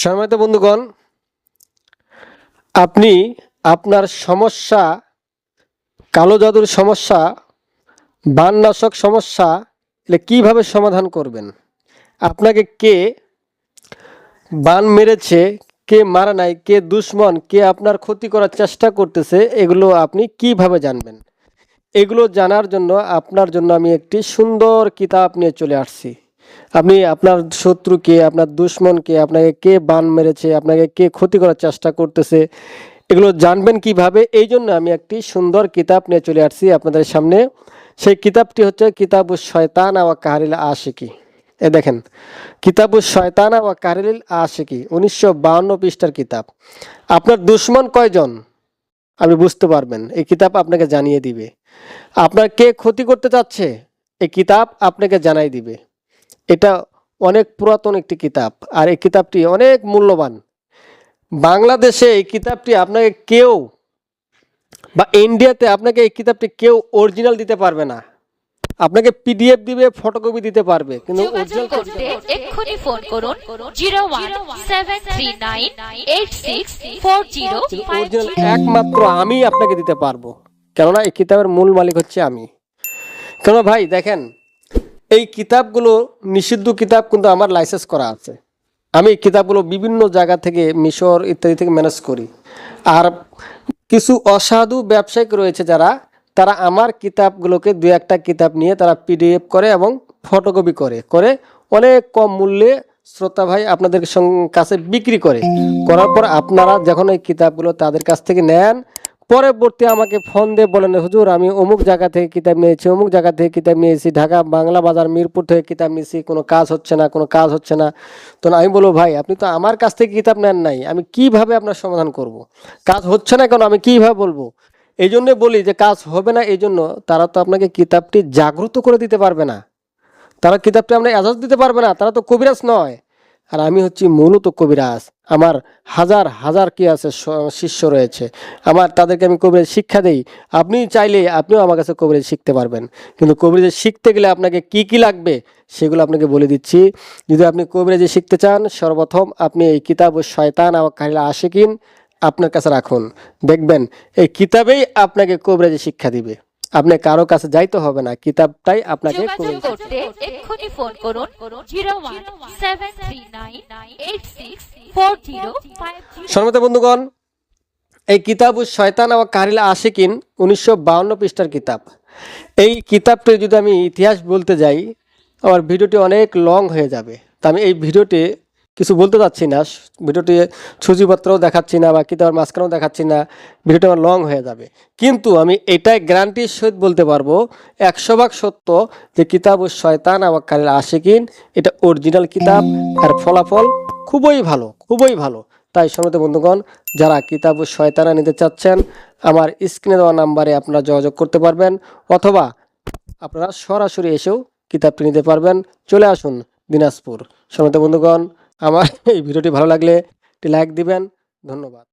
সম্মানিত বন্ধুগণ, আপনি আপনার সমস্যা, কালো জাদুর সমস্যা বাননাশক সমস্যা, এগুলো কীভাবে সমাধান করবেন? আপনাকে কে বান মেরেছে, কে মারা নাই, কে দুশ্মন, কে আপনার ক্ষতি করার চেষ্টা করতেছে, এগুলো আপনি কীভাবে জানবেন? এগুলো জানার জন্য, আপনার জন্য আমি একটি সুন্দর কিতাব নিয়ে চলে আসছি। আপনি আপনার শত্রুকে, আপনার দুশ্মনকে, আপনাকে কে বান মেরেছে, আপনাকে কে ক্ষতি করার চেষ্টা করতেছে, এগুলো জানবেন কীভাবে? এই জন্য আমি একটি সুন্দর কিতাব নিয়ে চলে আসছি আপনাদের সামনে। সেই কিতাবটি হচ্ছে কিতাবু শয়তান আওয়া কাহারিল আশিকি। এ দেখেন, কিতাবু শয়তানা ওয়া কারিল আশিকি, উনিশশো বাউন্ন পৃষ্ঠার কিতাব। আপনার দুশ্মন কয়জন? আপনি বুঝতে পারবেন, এই কিতাব আপনাকে জানিয়ে দিবে। আপনার কে ক্ষতি করতে চাচ্ছে? এই কিতাব আপনাকে জানাই দিবে। এটা অনেক পুরাতন একটি কিতাব আর এই কিতাবটি অনেক মূল্যবান। বাংলাদেশে এই কিতাবটি আপনাকে কেউ বা ইন্ডিয়াতে আপনাকে এই কিতাবটি কেউ অরিজিনাল দিতে পারবে না। আপনাকে পিডিএফ দিবে ফটোকপি দিতে পারবে কিন্তু অরিজিনাল করতে এক্ষুনি ফোন করুন zero one seven three nine eight six four zero five original একমাত্র আমি আপনাকে দিতে পারব। কেননা এই কিতাবের মূল মালিক হচ্ছে আমি। কেন ভাই দেখেন এই কিতাবগুলো নিষিদ্ধ কিতাব কিন্তু আমার লাইসেন্স করা আছে। আমি এই কিতাবগুলো বিভিন্ন জায়গা থেকে, মিশর ইত্যাদি থেকে ম্যানেজ করি। আর কিছু অসাধু ব্যবসায়িক রয়েছে যারা, তারা আমার কিতাবগুলোকে দু একটা কিতাব নিয়ে তারা পিডিএফ করে এবং ফটোকপি করে করে অনেক কম মূল্যে শ্রোতা ভাই আপনাদের কাছে বিক্রি করে। করার পর আপনারা যখন এই কিতাবগুলো তাদের কাছ থেকে নেন পরবর্তী আমাকে ফোন দিয়ে বলেন, হুজুর, আমি অমুক জায়গা থেকে কিতাব নিয়েছি, অমুক জায়গা থেকে কিতাব নিয়েছি, ঢাকা বাংলা বাজার, মিরপুর থেকে কিতাব নিয়েছি, কোনো কাজ হচ্ছে না, কোনো কাজ হচ্ছে না। তো আমি বলব, ভাই, আপনি তো আমার কাছ থেকে কিতাব নেন নাই, আমি কীভাবে আপনার সমাধান করব। কাজ হচ্ছে না কেন, আমি কীভাবে বলব? এই জন্যে বলি যে, কাজ হবে না, এই জন্য তারা তো আপনাকে কিতাবটি জাগ্রত করে দিতে পারবে না। তারা কিতাবটি আমরা এজাজ দিতে পারবে না, তারা তো কবিরাজ নয়। আর আমি হচ্ছি মূলত কবিরাজ। আমার হাজার হাজার কি আছে শিষ্য রয়েছে। আমার তাদেরকে আমি কবিরাজ শিক্ষা দেই। আপনি চাইলে আপনিও আমার কাছে কবিরাজ শিখতে পারবেন। কিন্তু কবিরাজ শিখতে গেলে আপনাকে কি কি লাগবে সেগুলো আপনাকে বলে দিচ্ছি। যদি আপনি কবিরাজি শিখতে চান, সর্বপ্রথম আপনি এই কিতাব ও শয়তান আমার কাহিলা আশিকিন আপনার কাছে রাখুন। দেখবেন, এই কিতাবেই আপনাকে কবিরাজি শিক্ষা দিবে। আপনি কারও কাছে যাইতে হবে না কিতাবটাই আপনাকে যোগাযোগ করতে এক্ষুনি ফোন করুন বন্ধুগণ এই কিতাব শয়তান আওয়া কারিলা আশিকিন উনিশশো বাউন্ন পৃষ্ঠার কিতাব। এই কিতাবটি যদি আমি ইতিহাস বলতে যাই আমার ভিডিওটি অনেক লং হয়ে যাবে। তা আমি এই ভিডিওতে কিছু বলতে চাচ্ছি না। ভিডিওটি সূচিপত্রও দেখাচ্ছি না বা কিতাবের মাঝখানেও দেখাচ্ছি না। ভিডিওটি আমার লং হয়ে যাবে। কিন্তু আমি এটাই গ্যারান্টির সহিত বলতে পারব, একশো ভাগ সত্য যে কিতাব ও শয়তান আমার কারিলা আশিকিন, এটা অরিজিনাল কিতাব আর ফলাফল খুবই ভালো খুবই ভালো। তাই সমৃত বন্ধুগণ, যারা কিতাব ও শয়তানা নিতে চাচ্ছেন, আমার স্ক্রিনে দেওয়া নাম্বারে আপনারা যোগাযোগ করতে পারবেন, অথবা আপনারা সরাসরি এসেও কিতাবটি নিতে পারবেন। চলে আসুন দিনাজপুর। সমৃত বন্ধুগণ আমার এই ভিডিওটি ভালো লাগলে একটি লাইক দিবেন। ধন্যবাদ।